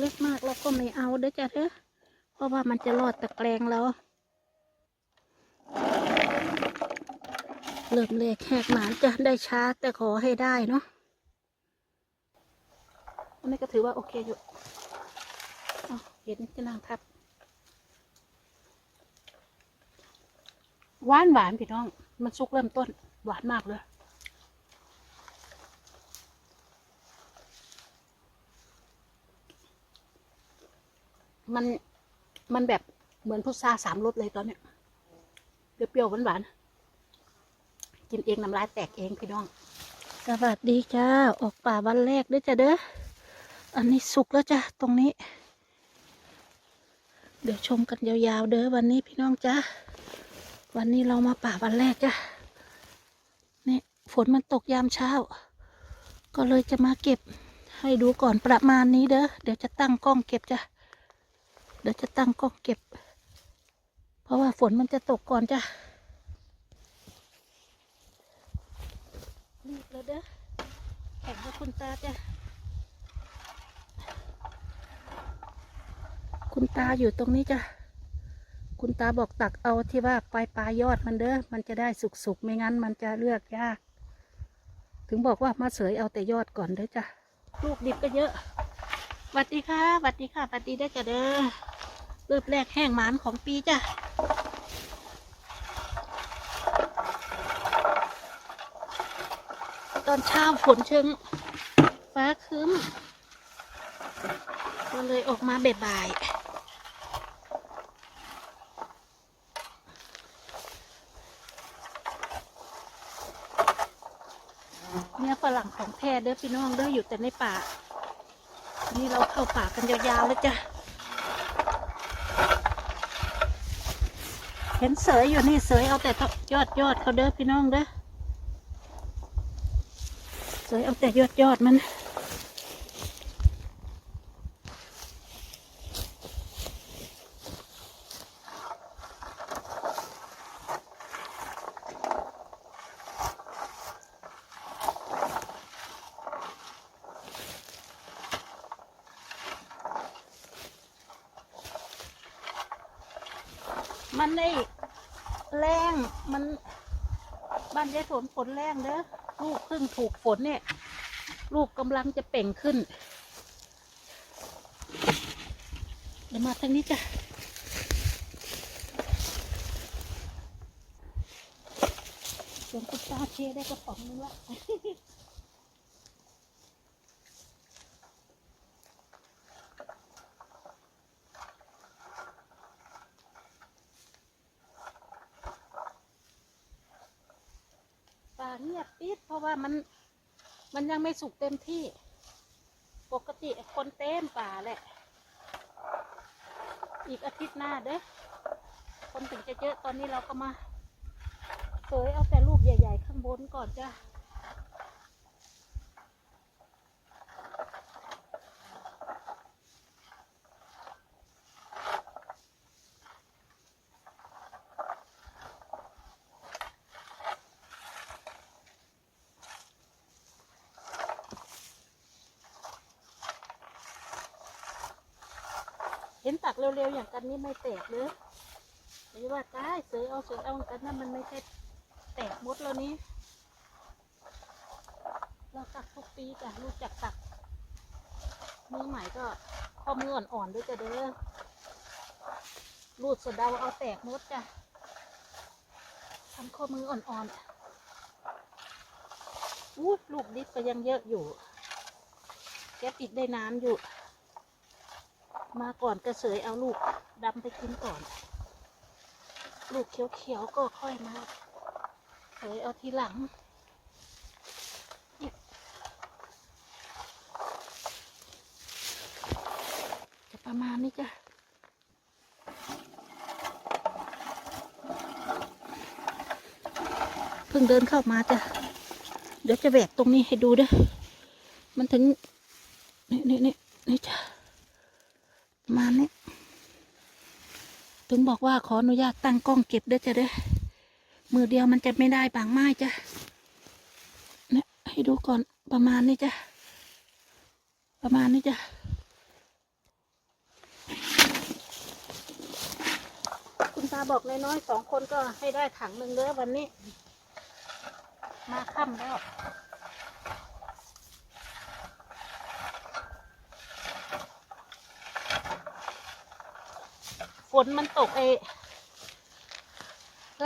เล็กมากเราก็ไม่เอาเด้อจ้ะเด้อเพราะว่ามันจะรอดตะแกรงเราเริ่มเล็กแหกหมานจะได้ช้าแต่ขอให้ได้เนาะอันนี้ก็ถือว่าโอเคอยู่เห็นจะนางทับหวานหวานพี่น้อง มันสุกเริ่มต้น หวานมากเลย มันมันแบบเหมือนพุทราสามรสเลยตอนเนี้ยเปรี้ยวๆหวานๆกินเองน้ำลายแตกเองพี่น้อง สวัสดีจ้า ออกป่าวันแรกด้วยจ้ะเด้ออันนี้สุกแล้วจ้ะตรงนี้ เดี๋ยวชมกันยาวๆเด้อวันนี้พี่น้องจ้าวันนี้เรามาป่าวันแรกจ้ะนี่ฝนมันตกยามเช้า ก็เลยจะมาเก็บให้ดูก่อนประมาณนี้เด้อเดี๋ยวจะตั้งกล้องเก็บจ้ะ เดี๋ยวจะตั้งกล้องเก็บ เพราะว่าฝนมันจะตกก่อนจ้ะรีบแล้วเด้อแข่งกับคุณตาจ้ะคุณตาอยู่ตรงนี้จ้ะคุณตาบอกตักเอาที่ว่าปลายปลายยอดมันเด้อ มันจะได้สุกๆไม่งั้นมันจะเลือกยาก ถึงบอกว่ามาเสยเอาแต่ยอดก่อนเด้อจ้ะ ลูกดิบก็เยอะ สวัสดีค่ะสวัสดีค่ะสวัสดีได้จ้ะเด้อเริ่มแรกแห้งหมานของปีจ้ะตอนเช้าฝนเชิงฟ้าครึ้มก็เลยออกมาบ่ายเนี่ยฝรั่งของแท้เด้อพี่น้องเด้ออยู่แต่ในป่า นี่เราเข้าป่ากันยาวๆแล้วจ้ะ เห็นเสยอยู่นี่เสยเอาแต่ยอดยอดเขาเด้อพี่น้องเด้อ เสยเอาแต่ยอดยอดมันมันได้แรงมันบ้านยายฝ นแรงเด้อลูกเพิ่งถูกฝนเนี่ย ลูกกำลังจะเป่งขึ้น เดี๋ยวมาทางนี้จ้ะเสียงคุณตาเชียได้กระป๋องนึงละ ปิดเพราะว่ามันมันยังไม่สุกเต็มที่ ปกติคนเต็มป่าแหละ อีกอาทิตย์หน้าเด้อคนถึงจะเยอะตอนนี้เราก็มาเสยเอาแต่ลูกใหญ่ ๆ ข้างบนก่อนจ้ะเห็นตักเร็วๆ อย่างกันนี่ไม่แตกเลยหรือว่าตายเสยเอาเสยเอากันนั่นมันไม่ใช่แตกมดแล้วนี้ เราตักทุกปีจ้ะรู้จักตักมือใหม่ก็ข้อมืออ่อนๆด้วยจ้ะเด้อรูดสะเดาเอาแตกมดจ้ะทำข้อมืออ่อนๆอู้ลูกดิบก็ยังเยอะอยู่ แกปิดได้น้ำอยู่ มาก่อนกระเสยเอาลูกดำไปกินก่อน ลูกเขียวๆก็ค่อยมาเสยเอาทีหลังจะประมาณนี้จ้ะเพิ่งเดินเข้ามาจ้ะ เดี๋ยวจะแบกตรงนี้ให้ดูด้อมันถึง นี่นี่นี่นี่จ้ะ มาณนี้ ถึงบอกว่าขออนุญาตตั้งกล้องเก็บด้อจ้ะเด้อมือเดียวมันจะไม่ได้บางไม้จ้ะเนี่ยให้ดูก่อนประมาณนี้จ้ะ ประมาณนี้จ้ะคุณตาบอกน้อยๆสองคนก็ให้ได้ถังหนึ่งเด้อวันนี้ มาค่ำแล้ว ฝนมันตกไอ้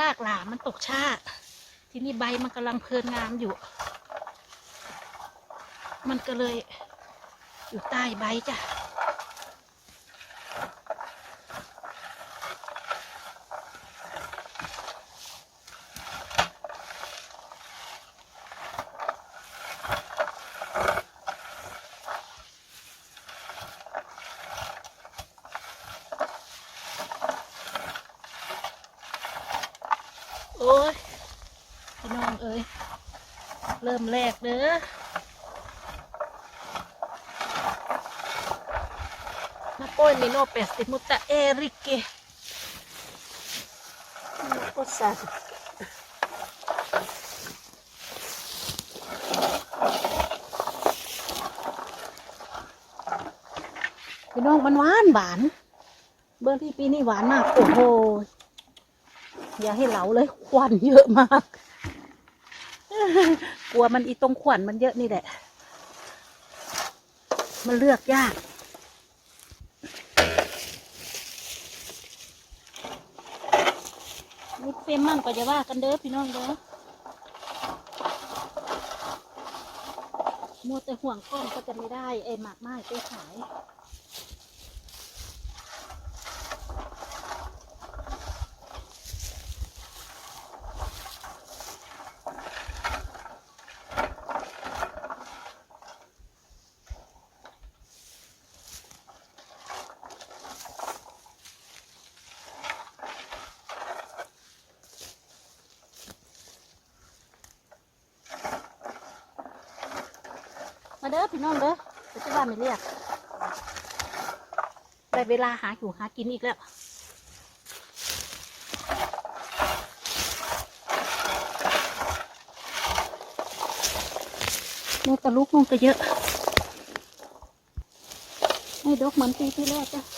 รากหลามมันตกชาทีนี้ใบมันกำลังเพลินงามอยู่ มันก็เลยอยู่ใต้ใบจ้ะ อ้ยพี่น้องเอ้ยเริ่มแรกเด้อ Ma poi mi no pesti mutta Erikki. No cosa? พี่น้องมันหวานหวาน เบอร์ที่ปีนี้หวานมาก โอ้โห อย่าให้เหลาเลยควันเยอะมากกลัวมันอีตรงขวัญมันเยอะนี่แหละ มันเลือกยากมุดเฟมมั่งก็จะว่ากันเด้อพี่น้องเด้อมัวแต่ห่วงกล้องก็จะไม่ได้ไอ้หมากไม้ไปขาย เด้อพี่น้องเด้อเดี๋ยวจะว่าไม่เรียกได้เวลาหาอยู่หากินอีกแล้วแม่กระลุกนุ่งก็เยอะไม่ดกเหมือนปีที่แรกจ้ะ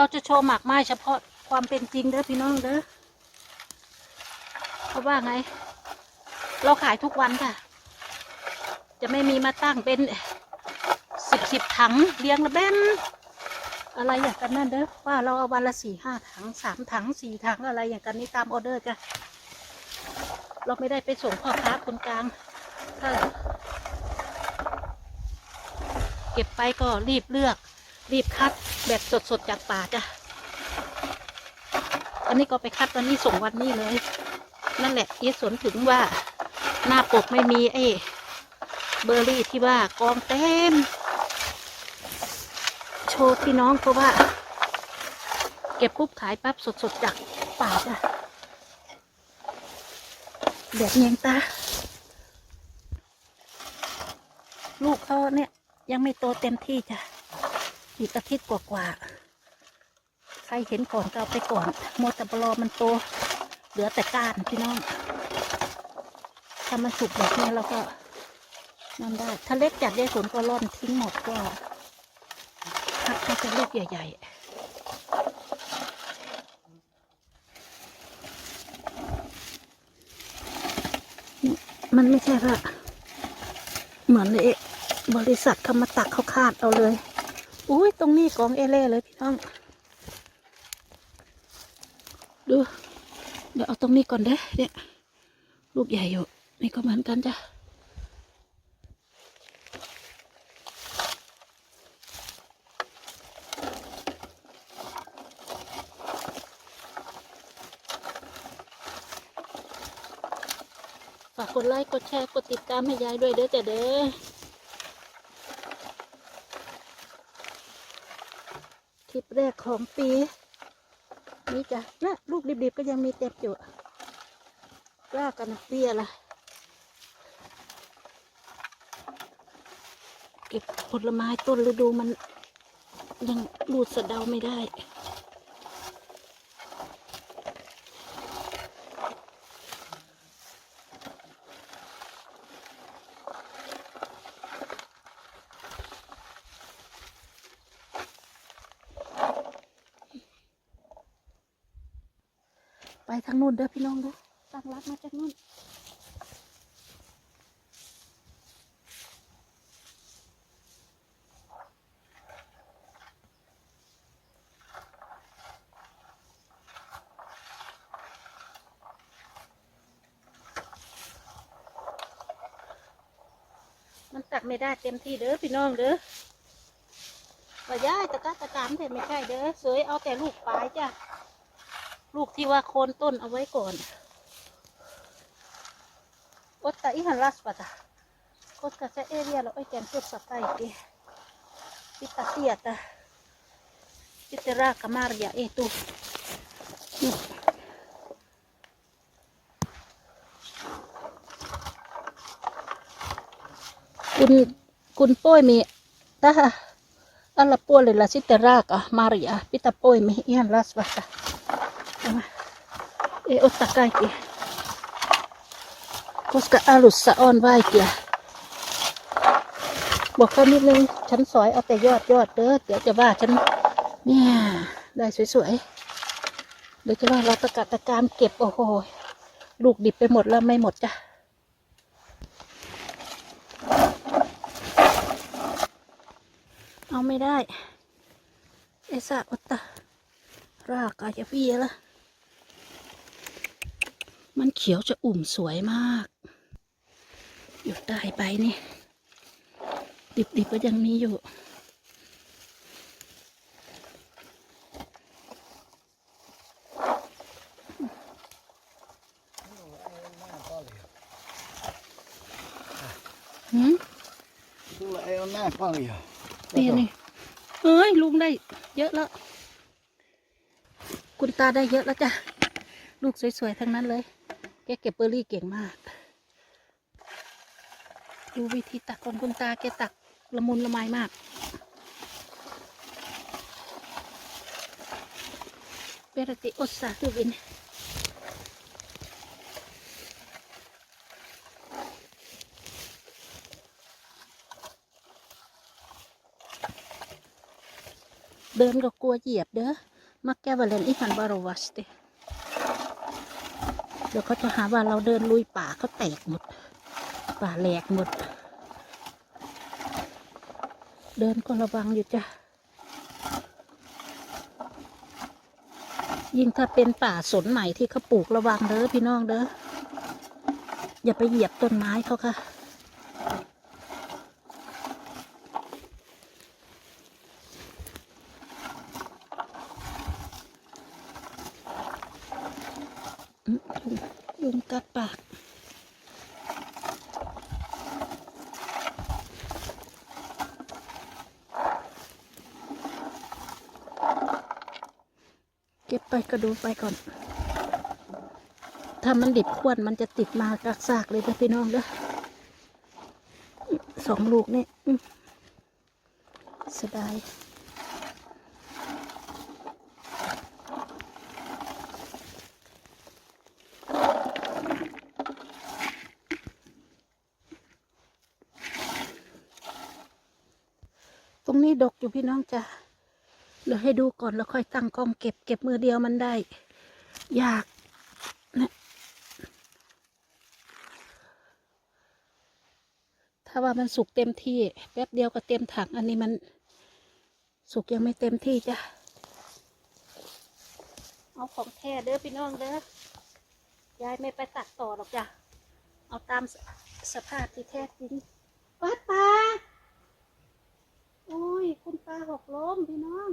เราจะโชว์หมากไม้เฉพาะความเป็นจริงเด้อพี่น้องเด้อเพราะว่าไง เราขายทุกวันค่ะ จะไม่มีมาตั้งเป็นสิบสิบถังเลี้ยงระเบนอะไรอย่างกันนั่นเด้อว่าเราเอาวันละสี่ห้าถังสามถังสี่ถังอะไรอย่างกันนี้ตามออเดอร์จ้ะเราไม่ได้ไปส่งพ่อค้าคนกลางถ้าเก็บไปก็รีบเลือก รีบคัดแบบสดๆจากป่าจ้ะ อันนี้ก็ไปคัดวันนี้ส่งวันนี้เลย นั่นแหละเยสวนถึงว่าหน้าปกไม่มีไอ้เบอร์รี่ที่ว่ากองเต็ม โชว์พี่น้องเพราะว่า เก็บปุ๊บขายปั๊บสดๆจากป่าจ้ะแบบเนียงตา ลูกเขาเนี่ยยังไม่โตเต็มที่จ้ะ อีกอาทิตย์กว่าๆ ใครเห็นก่อนก็เอาไปก่อนโมดต่บรอมันโต เหลือแต่ก้านพี่น้อง ถ้ามันสุกแบบนี้เราก็นั่นได้ ถ้าเล็กจัดยายสนก็ร่อนทิ้งหมดก็คัดให้เป็นลูกใหญ่ ๆมันไม่ใช่ว่าเหมือนเลยบริษัทเขามาตักเขาคาดเอาเลย อุ้ยตรงนี้กองเอเล่เลยพี่น้อง ดู เดี๋ยวเอาตรงนี้ก่อนเด้เนี่ยลูกใหญ่อยู่ นี่ก็เหมือนกันจ้ะฝากกดไลค์ กดแชร์ กดติดตามให้ยายด้วยเด้อจ้ะเด้อ คลิปแรกของปี นี่จ้ะนะลูกดิบๆก็ยังมีเต็มอยู่กล้ากันเปี้ยละเก็บผลไม้ต้นฤดูมันยังรูดสะเดาไม่ได้ ไปทางนู้นเด้อพี่น้องเด้อตั้งรักมาจากนู้นมันตักไม่ได้เต็มที่เด้อพี่น้องเด้อว่าย้ายตะกัดตะกามแต่ไม่ใช่เด้อเสยเอาแต่ลูกปลายจ้ะ ลูกที่ว่าโคนต้นเอาไว้ก่อนโอตตาอีหันลัสปะตะโคสกาเซเอเรียเราไอ้แกนเก็บสับไตติปิตาเตียตะปิตรากามาริยาเอตุนี่คุณคุณโป้ยมีตาอัลลาปัวเลยละสิตรากามาริยาปิตาโป้ยมีอีหันลัส ปะตะ E otta kaikki. Koska alussa on vaikea. บอกเขานิดนึงฉันสอยเอาแต่ยอดยอดเด้อเดี๋ยวจะว่าฉันเนี่ยได้สวยๆเดี๋ยวจะว่าเราตะกัดตะการเก็บโอ้โหลูกดิบไปหมดแล้วไม่หมดจ้ะเอาไม่ได้ เอซ่าอตตารากอาจจะเพียละ มันเขียวจะอุ่มสวยมาก อยู่ใต้ใบนี่ ดิบๆก็ยังมีอยู่ หืม Sulla ei ole näin paljon. เปียนี่เอ้ยลุงได้เยอะแล้ว คุณตาได้เยอะแล้วจ้ะ ลูกสวยๆ ทั้งนั้นเลยแก เก็บเบอร์รี่เก่งมากดูวิธีตักของคุณตาแกตักละมุนละไมมากเปรติอดสาคือวินเดินก็กลัวเหยียบเด้อมักแกวาเลนอีฟันบารวัสเต เดี๋ยวเขาจะหาว่าเราเดินลุยป่าเขาแตกหมด ป่าแหลกหมด เดินก็ระวังอยู่จ้ะ ยิ่งถ้าเป็นป่าสนใหม่ที่เขาปลูกระวังเด้อพี่น้องเด้อ อย่าไปเหยียบต้นไม้เขาค่ะ ยุงกัดปากเก็บไปกระดูไปก่อน ถ้ามันดิบขวนมันจะติดมากักซากเลยนะพี่น้องเด้อสองลูกนี่อืมเสียดาย รงนี้ดกอยู่พี่น้องจ้ะเดี๋ยวให้ดูก่อนแล้วค่อยตั้งกล้องเก็บ เก็บมือเดียวมันได้ ยากนะถ้าว่ามันสุกเต็มที่ แป๊บเดียวก็เต็มถังอันนี้มันสุกยังไม่เต็มที่จ้ะเอาของแท้เด้อพี่น้องเด้อยายไม่ไปตัดต่อหรอกจ้ะเอาตามสสภาพที่แท้จริงปัดปลา โอ้ย คุณตาหกล้มพี่น้อง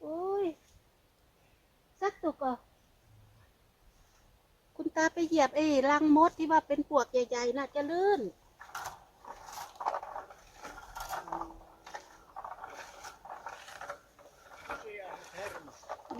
โอ้ยสักตุกอะคุณตาไปเหยียบไอ้รังมดที่ว่าเป็นปวกใหญ่ๆน่ะจะลื่น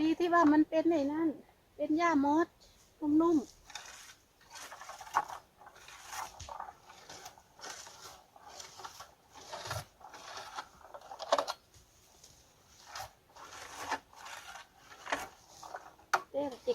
ดีที่ว่ามันเป็นไอ้นั่น เป็นหญ้ามดนุ่มๆ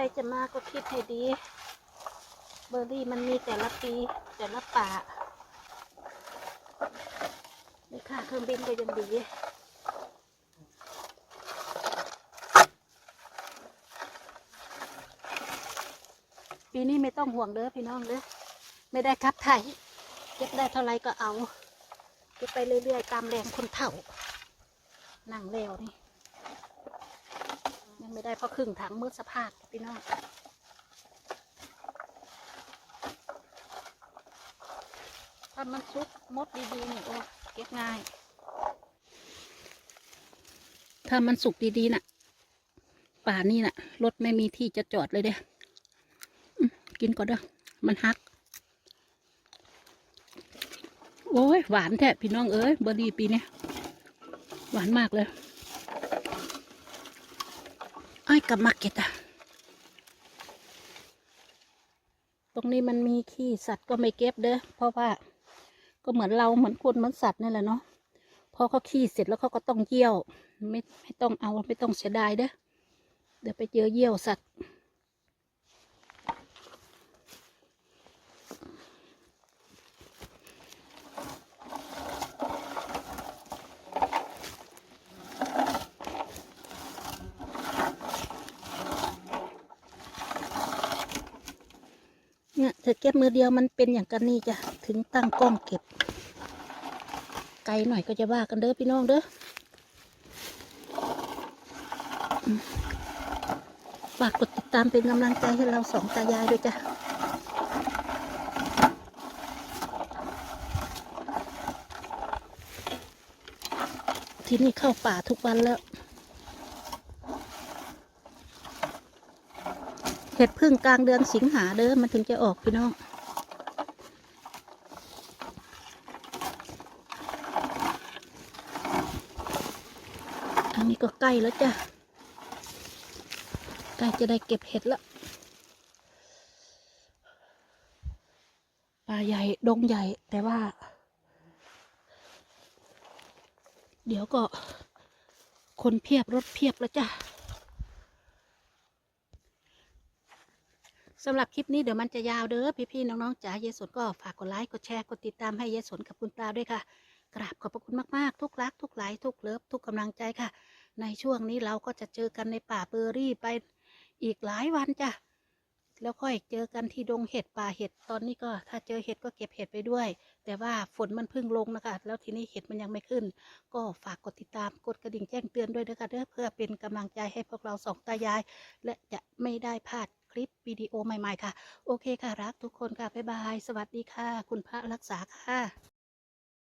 รจะมาก็คิดให้ดี เบอร์รี่มันมีแต่ละปี แต่ละป่าในค่าเครื่องบินก็ยังดีปีนี้ไม่ต้องห่วงเด้อพี่น้องเด้อไม่ได้ครับไทยเก็บได้เท่าไรก็เอา เก็บไปเรื่อยๆ ตามแรงคนเฒ่านั่งเร็วนี่ ไม่ได้เพราะครึ่งถังมืดสภาพพี่น้องถ้ามันซุกมดดีๆนี่โอ้เก็บง่าย ถ้ามันสุกดีๆน่ะ ป่านี่น่ะ รถไม่มีที่จะจอดเลยเด้อกินก่อนเด้อมันฮัก โอ้ย หวานแท้พี่น้องเอ้ยเบอร์รี่ปีนี้หวานมากเลย ไอ้ายกับมาเก็ตอะตรงนี้มันมีขี้สัตว์ก็ไม่เก็บเด้อเพราะว่าก็เหมือนเราเหมือนคนเหมือนสัตว์นี่แหละเนาะพอเขาขี้เสร็จแล้วเขาก็ต้องเยี่ยว ไม่ไม่ต้องเอาไม่ต้องเสียดายเด้อเดี๋ยวไปเจอเยี่ยวสัตว์ เนี่ยเธอเก็บมือเดียวมันเป็นอย่างกันนี่จ้ะถึงตั้งกล้องเก็บ ไกลหน่อยก็จะว่ากันเด้อพี่น้องเด้อฝากกดติดตามเป็นกำลังใจให้เราสองตายายด้วยจ้ะที่นี่เข้าป่าทุกวันแล้ว ห็ดพึ่งกลางเดือนสิงหาเด้อมันถึงจะออกพี่น้องอันนี้ก็ใกล้แล้วจ้ะใกล้จะได้เก็บเห็ดแล้วป่าใหญ่ดงใหญ่แต่ว่า เดี๋ยวก็คนเพียบรถเพียบแล้วจ้ะ สำหรับคลิปนี้เดี๋ยวมันจะยาวเด้อพี่ๆน้องๆจ๋าเยสนก็ฝากกดไลค์กดแชร์กดติดตามให้เยสนกับคุณตาด้วยค่ะ กราบขอบพระคุณมากๆ ทุกรัก ทุกไลค์ทุกเลิฟทุกกำลังใจค่ะ ในช่วงนี้เราก็จะเจอกันในป่าเบอร์รี่ไปอีกหลายวันจ้ะแล้วค่อยเจอกันที่ดงเห็ดป่าเห็ดตอนนี้ก็ถ้าเจอเห็ดก็เก็บเห็ดไปด้วย แต่ว่าฝนมันเพิ่งลงนะคะ แล้วทีนี้เห็ดมันยังไม่ขึ้น ก็ฝากกดติดตามกดกระดิ่งแจ้งเตือนด้วยนะคะเด้อเพื่อเป็นกำลังใจให้พวกเราสองตายาย และจะไม่ได้พลาด คลิปวิดีโอใหม่ๆค่ะ โอเคค่ะ รักทุกคนค่ะ บ๊ายบาย สวัสดีค่ะ คุณพระรักษาค่ะ